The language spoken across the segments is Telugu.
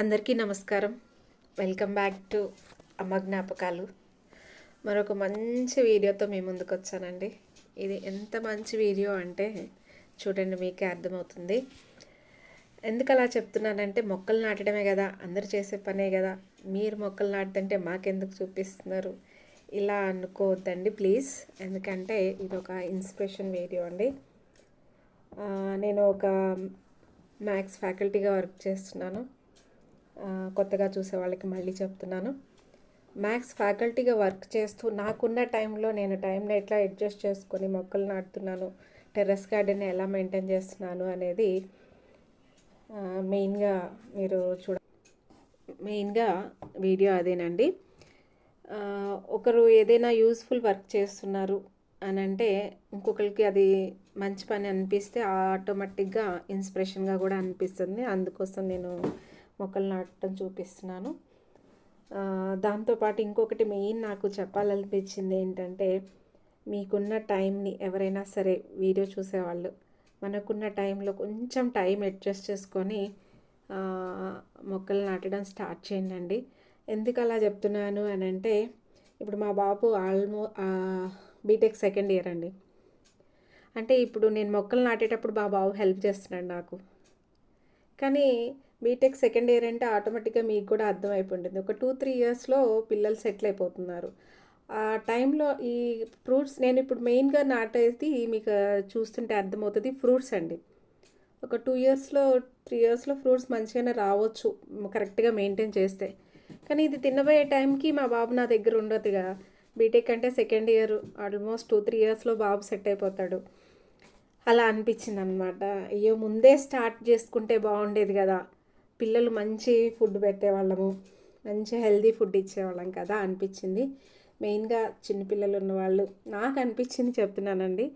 అందరికీ నమస్కారం. వెల్కమ్ బ్యాక్ టు అమ్మ జ్ఞాపకాలు. మరొక మంచి వీడియోతో మీ ముందుకు వచ్చానండి. ఇది ఎంత మంచి వీడియో అంటే చూడండి మీకే అర్థమవుతుంది. ఎందుకు అలా చెప్తున్నానంటే మొక్కలు నాటడమే కదా అందరు చేసే పనే కదా. మీరు మొక్కలు నాటుతుంటే మాకెందుకు చూపిస్తున్నారు? ఇలా అనుకోవద్దండి ప్లీజ్. ఎందుకంటే ఇది ఒక ఇన్స్పిరేషన్ వీడియో అండి. నేను ఒక మ్యాథ్స్ ఫ్యాకల్టీగా వర్క్ చేస్తున్నాను. కొత్తగా చూసే వాళ్ళకి మళ్ళీ చెప్తున్నాను. మ్యాథ్స్ ఫ్యాకల్టీగా వర్క్ చేస్తూ నాకున్న టైంలో నేను టైంని ఎట్లా అడ్జస్ట్ చేసుకొని మొక్కలు నాటుతున్నాను టెర్రస్ గార్డెన్ ఎలా మెయింటైన్ చేస్తున్నాను అనేది మెయిన్గా మీరు చూడ మెయిన్గా వీడియో అదేనండి. ఒకరు ఏదైనా యూస్ఫుల్ వర్క్ చేస్తున్నారు అని అంటే ఇంకొకరికి అది మంచి పని అనిపిస్తే ఆటోమేటిక్గా ఇన్స్పిరేషన్గా కూడా అనిపిస్తుంది. అందుకోసం నేను మొక్కలు నాటడం చూపిస్తున్నాను. దాంతోపాటు ఇంకొకటి మెయిన్ నాకు చెప్పాలనిపించింది ఏంటంటే మీకున్న టైంని ఎవరైనా సరే వీడియో చూసేవాళ్ళు మనకున్న టైంలో కొంచెం టైం అడ్జస్ట్ చేసుకొని మొక్కలు నాటడం స్టార్ట్ చేయండి ఎందుకు అలా చెప్తున్నాను అని అంటే ఇప్పుడు మా బాబు almost B Tech second year అండి. అంటే ఇప్పుడు నేను మొక్కలు నాటేటప్పుడు మా బాబు హెల్ప్ చేస్తున్నాడు నాకు. కానీ బీటెక్ సెకండ్ ఇయర్ అంటే ఆటోమేటిక్గా మీకు కూడా అర్థమైపోయింటుంది. ఒక టూ త్రీ ఇయర్స్లో పిల్లలు సెటిల్ అయిపోతున్నారు. ఆ టైంలో ఈ ఫ్రూట్స్ నేను ఇప్పుడు మెయిన్గా నాటేది మీకు చూస్తుంటే అర్థమవుతుంది ఫ్రూట్స్ అండి. ఒక టూ ఇయర్స్లో త్రీ ఇయర్స్లో ఫ్రూట్స్ మంచిగానే రావచ్చు కరెక్ట్గా మెయింటైన్ చేస్తే. కానీ ఇది తినబోయే టైంకి మా బాబు నా దగ్గర ఉండదుగా బీటెక్ అంటే second year almost two three ఇయర్స్లో బాబు సెట్ అయిపోతాడు. అలా అనిపించింది అనమాట అయ్యో ముందే స్టార్ట్ చేసుకుంటే బాగుండేది కదా. పిల్లలు మంచి ఫుడ్ పెట్టేవాళ్ళము మంచి హెల్దీ ఫుడ్ ఇచ్చేవాళ్ళం కదా అనిపించింది. మెయిన్గా చిన్నపిల్లలు ఉన్నవాళ్ళు నాకు అనిపించింది చెప్తున్నానండి.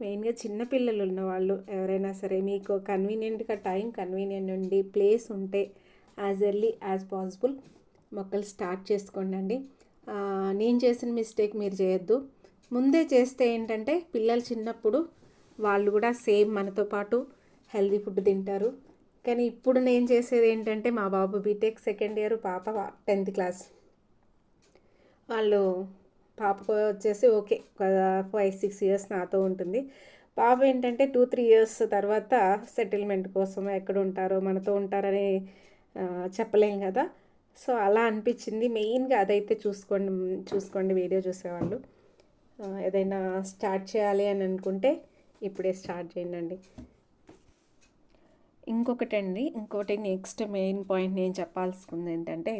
మెయిన్గా చిన్నపిల్లలు ఉన్నవాళ్ళు ఎవరైనా సరే మీకు కన్వీనియంట్గా టైం కన్వీనియంట్ ఉండి ప్లేస్ ఉంటే యాజ్ ఎర్లీ యాజ్ పాసిబుల్ మొక్కలు స్టార్ట్ చేసుకోండి అండి నేను చేసిన మిస్టేక్ మీరు చేయొద్దు. ముందే చేస్తే ఏంటంటే పిల్లలు చిన్నప్పుడు వాళ్ళు కూడా సేమ్ మనతో పాటు హెల్దీ ఫుడ్ తింటారు. కానీ ఇప్పుడు నేను చేసేది ఏంటంటే మా బాబు బీటెక్ సెకండ్ ఇయర్ పాప టెన్త్ క్లాస్ వాళ్ళు పాపకు వచ్చేసి ఓకే ఫైవ్ సిక్స్ ఇయర్స్ నాతో ఉంటుంది. పాప ఏంటంటే టూ త్రీ ఇయర్స్ తర్వాత సెటిల్మెంట్ కోసం ఎక్కడ ఉంటారో మనతో ఉంటారని చెప్పలేం కదా. సో అలా అనిపించింది. మెయిన్గా అదైతే చూసుకోండి చూసుకోండి వీడియో చూసేవాళ్ళు. ఏదైనా స్టార్ట్ చేయాలి అని అనుకుంటే ఇప్పుడే స్టార్ట్ చేయండి ఇంకొకటి అండి ఇంకోటి నెక్స్ట్ మెయిన్ పాయింట్ నేను చెప్పాల్సింది ఏంటంటే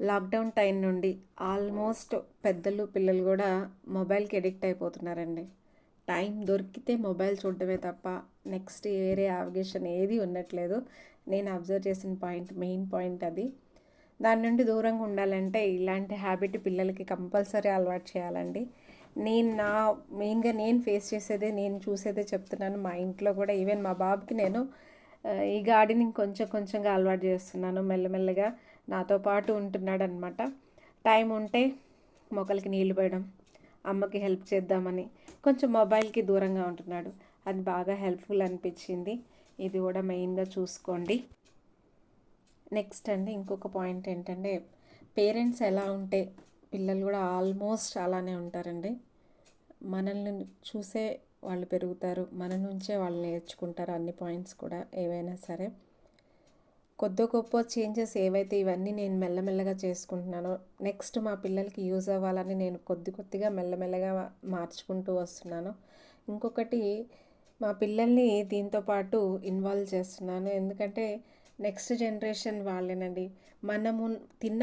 లాక్డౌన్ టైం నుండి ఆల్మోస్ట్ పెద్దలు పిల్లలు కూడా మొబైల్కి ఎడిక్ట్ అయిపోతున్నారండి. టైం దొరికితే మొబైల్ చూడటమే తప్ప నెక్స్ట్ వేరే ఆవిగేషన్ ఏది ఉండట్లేదు. నేను అబ్జర్వ్ చేసిన పాయింట్ మెయిన్ పాయింట్ అది. దాని నుండి దూరంగా ఉండాలంటే ఇలాంటి హ్యాబిట్ పిల్లలకి కంపల్సరీ అలవాటు చేయాలండి. నేను నా మెయిన్గా నేను ఫేస్ చేసేదే నేను చూసేదే చెప్తున్నాను మా ఇంట్లో కూడా. ఈవెన్ మా బాబుకి నేను ఈ గార్డెనింగ్ కొంచెం కొంచెంగా అలవాటు చేస్తున్నాను మెల్లమెల్లగా నాతో పాటు ఉంటున్నాడు అనమాట టైం ఉంటే మొక్కలకి నీళ్ళు పోయడం అమ్మకి హెల్ప్ చేద్దామని కొంచెం మొబైల్కి దూరంగా ఉంటున్నాడు. అది బాగా హెల్ప్ఫుల్ అనిపించింది. ఇది కూడా మెయిన్గా చూసుకోండి. నెక్స్ట్ అండి ఇంకొక పాయింట్ ఏంటంటే పేరెంట్స్ ఎలా ఉంటే పిల్లలు కూడా ఆల్మోస్ట్ అలానే ఉంటారండి. మనల్ని చూసే వాళ్ళు పెరుగుతారు మన నుంచే వాళ్ళు నేర్చుకుంటారు అన్ని పాయింట్స్ కూడా ఏవైనా సరే. కొద్ది గొప్ప చేంజెస్ ఏవైతే ఇవన్నీ నేను మెల్లమెల్లగా చేసుకుంటున్నానో నెక్స్ట్ మా పిల్లలకి యూజ్ అవ్వాలని నేను కొద్ది కొద్దిగా మెల్లమెల్లగా మార్చుకుంటూ వస్తున్నాను. ఇంకొకటి మా పిల్లల్ని దీంతో పాటు ఇన్వాల్వ్ చేస్తున్నాను. ఎందుకంటే నెక్స్ట్ జనరేషన్ వాళ్ళేనండి మనము తిన్న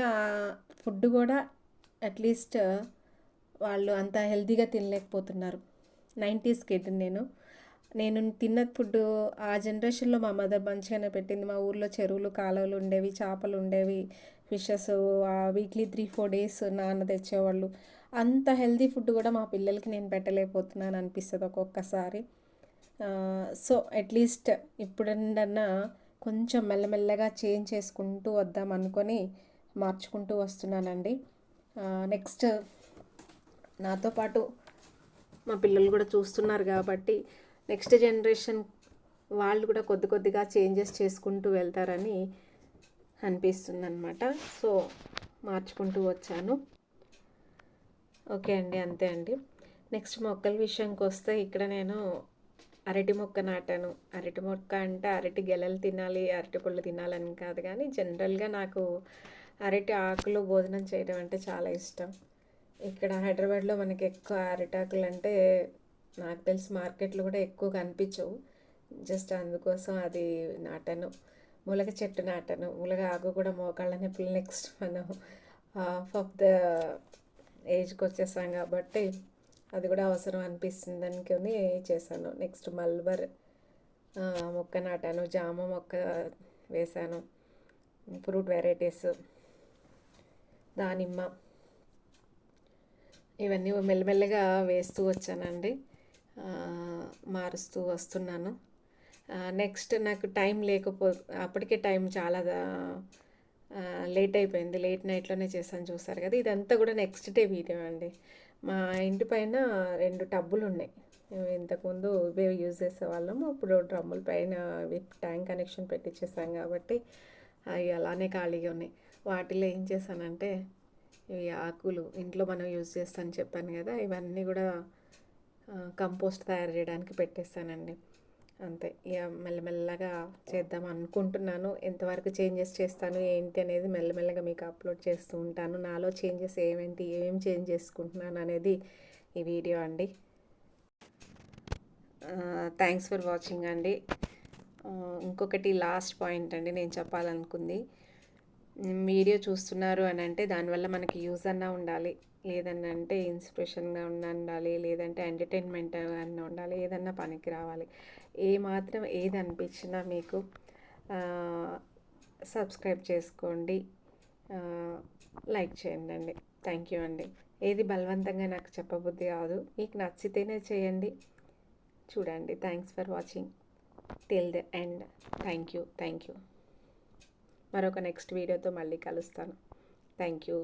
ఫుడ్ కూడా అట్లీస్ట్ వాళ్ళు అంత హెల్తీగా తినలేకపోతున్నారు. నైంటీస్ కిడ్ నేను. నేను తిన్న ఫుడ్ ఆ జనరేషన్లో మా మదర్ మంచిగానే పెట్టింది. మా ఊర్లో చెరువులు కాలువలు ఉండేవి చేపలు ఉండేవి fishes weekly three four days నాన్న తెచ్చేవాళ్ళు. అంత హెల్తీ ఫుడ్ కూడా మా పిల్లలకి నేను పెట్టలేకపోతున్నాను అనిపిస్తుంది ఒక్కొక్కసారి. సో అట్లీస్ట్ ఇప్పుడన్నా కొంచెం మెల్లమెల్లగా చేంజ్ చేసుకుంటూ వద్దాం అనుకొని మార్చుకుంటూ వస్తున్నానండి. నెక్స్ట్ నాతో పాటు మా పిల్లలు కూడా చూస్తున్నారు కాబట్టి నెక్స్ట్ జనరేషన్ వాళ్ళు కూడా కొద్ది కొద్దిగా చేంజెస్ చేసుకుంటూ వెళ్తారని అనిపిస్తుంది అనమాట సో మార్చుకుంటూ వచ్చాను. ఓకే అండి అంతే అండి. నెక్స్ట్ మొక్కల విషయానికి వస్తే ఇక్కడ నేను అరటి మొక్క నాటాను. అరటి మొక్క అంటే అరటి గెలలు తినాలి అరటి పళ్ళు తినాలని కాదు కానీ జనరల్గా నాకు అరటి ఆకులు భోజనం చేయడం అంటే చాలా ఇష్టం. ఇక్కడ హైదరాబాద్లో మనకి ఎక్కువ అరిటాకులు అంటే నాకు తెలిసి మార్కెట్లో కూడా ఎక్కువ కనిపించవు. జస్ట్ అందుకోసం అది నాటాను. ములగ చెట్టు నాటాను. ములగ ఆకు కూడా మోకాళ్ళ నొప్పులు నెక్స్ట్ మనం హాఫ్ ఆఫ్ ద ఏజ్కి వచ్చేసాం కాబట్టి అది కూడా అవసరం అనిపిస్తుంది అనుకుని చేశాను. నెక్స్ట్ మల్బర్ మొక్క నాటాను. జామ మొక్క వేశాను. Fruit varieties. దానిమ్మ. ఇవన్నీ మెల్లమెల్లగా వేస్తూ వచ్చానండి. మారుస్తూ వస్తున్నాను. నెక్స్ట్ నాకు టైం లేకపో అప్పటికే టైం చాలా లేట్ అయిపోయింది. లేట్ నైట్లోనే చేశాను చూసారు కదా. ఇదంతా కూడా నెక్స్ట్ డే వీడియో అండి. మా ఇంటి పైన రెండు టబ్బులు ఉన్నాయి. ఇంతకుముందు ఇవే యూజ్ చేసేవాళ్ళము. ఇప్పుడు డ్రమ్ముల పైన విత్ ట్యాంక్ కనెక్షన్ పెట్టించేసాం కాబట్టి అవి అలానే ఖాళీగా ఉన్నాయి. వాటిలో ఏం చేశానంటే ఇవి ఆకులు ఇంట్లో మనం యూజ్ చేస్తాను చెప్పాను కదా ఇవన్నీ కూడా కంపోస్ట్ తయారు చేయడానికి పెట్టేస్తానండి. అంతే ఇక మెల్లమెల్లగా చేద్దాం అనుకుంటున్నాను. ఎంతవరకు చేంజెస్ చేస్తాను ఏంటి అనేది మెల్లమెల్లగా మీకు అప్లోడ్ చేస్తూ ఉంటాను. నాలో చేంజెస్ ఏమేంటి ఏం చేంజ్ చేసుకుంటున్నాను అనేది ఈ వీడియో అండి. థ్యాంక్స్ ఫర్ వాచింగ్ అండి. ఇంకొకటి లాస్ట్ పాయింట్ అండి నేను చెప్పాలనుకుంది. వీడియో చూస్తున్నారు అని అంటే దానివల్ల మనకి యూజ్ అన్నా ఉండాలి. లేదన్నా అంటే ఇన్స్పిరేషన్గా ఉండాలి. లేదంటే ఎంటర్టైన్మెంట్ అన్న ఉండాలి. ఏదన్నా పనికి రావాలి. ఏ మాత్రం ఏది అనిపించినా మీకు సబ్స్క్రైబ్ చేసుకోండి. లైక్ చేయండి అండి. థ్యాంక్ యూ అండి. ఏది బలవంతంగా నాకు చెప్పబుద్ధి కాదు. మీకు నచ్చితేనే చేయండి. చూడండి. Thanks for watching. Till the end. Thank you. Thank you. మరొక నెక్స్ట్ వీడియోతో మళ్ళీ కలుస్తాను. Thank you